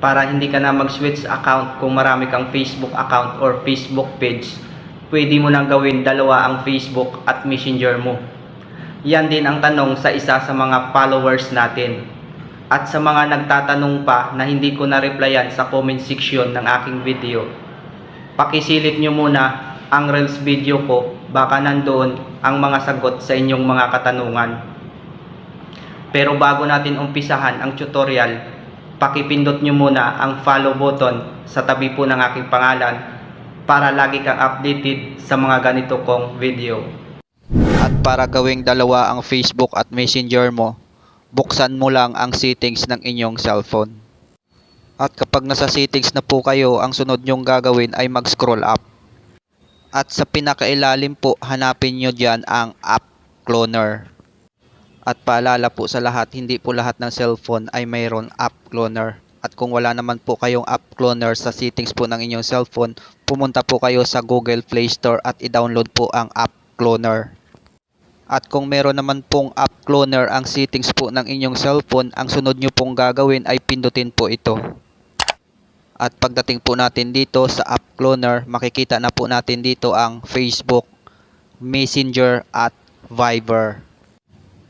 para hindi ka na mag-switch account kung marami kang Facebook account or Facebook page. Pwede mo nang gawin dalawa ang Facebook at Messenger mo. Yan din ang tanong sa isa sa mga followers natin. At sa mga nagtatanong pa na hindi ko na-replyan sa comment section ng aking video, pakisilip nyo muna ang Reels video ko, baka nandoon ang mga sagot sa inyong mga katanungan. Pero bago natin umpisahan ang tutorial, pakipindot nyo muna ang follow button sa tabi po ng aking pangalan para lagi kang updated sa mga ganito kong video. At para gawing dalawa ang Facebook at Messenger mo, buksan mo lang ang settings ng inyong cellphone. At kapag nasa settings na po kayo, ang sunod nyong gagawin ay mag-scroll up. At sa pinakailalim po, hanapin nyo dyan ang app cloner. At paalala po sa lahat, hindi po lahat ng cellphone ay mayroon app cloner. At kung wala naman po kayong app cloner sa settings po ng inyong cellphone, pumunta po kayo sa Google Play Store at i-download po ang app cloner. At kung meron naman pong app cloner ang settings po ng inyong cellphone, ang sunod nyo pong gagawin ay pindutin po ito. At pagdating po natin dito sa app cloner, makikita na po natin dito ang Facebook, Messenger at Viber.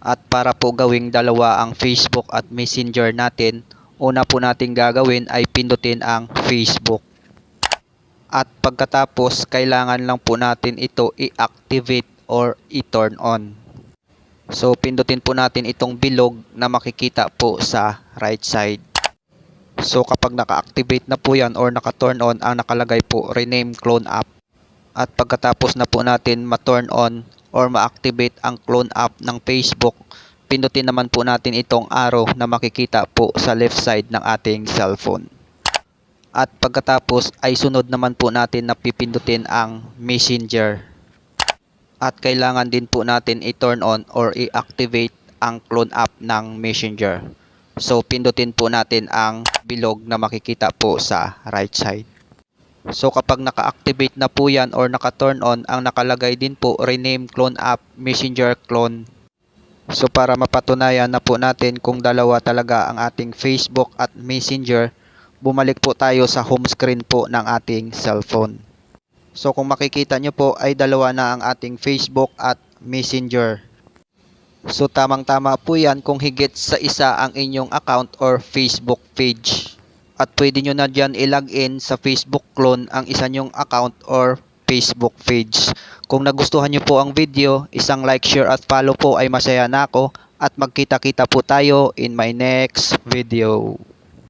At para po gawing dalawa ang Facebook at Messenger natin, una po nating gagawin ay pindutin ang Facebook. At pagkatapos, kailangan lang po natin ito i-activate or i-turn on. So, pindutin po natin itong bilog na makikita po sa right side. So, kapag naka-activate na po yan or naka-turn on, ang nakalagay po, rename clone app. At pagkatapos na po natin ma-turn on or ma-activate ang clone app ng Facebook, pindutin naman po natin itong arrow na makikita po sa left side ng ating cellphone. At pagkatapos ay sunod naman po natin na pipindutin ang Messenger. At kailangan din po natin i-turn on or i-activate ang clone app ng Messenger. So pindutin po natin ang bilog na makikita po sa right side. So kapag naka-activate na po yan or naka-turn on, ang nakalagay din po rename clone app Messenger clone. So para mapatunayan na po natin kung dalawa talaga ang ating Facebook at Messenger, bumalik po tayo sa home screen po ng ating cellphone. So kung makikita nyo po ay dalawa na ang ating Facebook at Messenger. So tamang tama po yan kung higit sa isa ang inyong account or Facebook page. At pwede nyo na dyan i-login sa Facebook clone ang isa nyong account or Facebook page. Kung nagustuhan nyo po ang video, isang like, share at follow po ay masaya na ako at magkita-kita po tayo in my next video.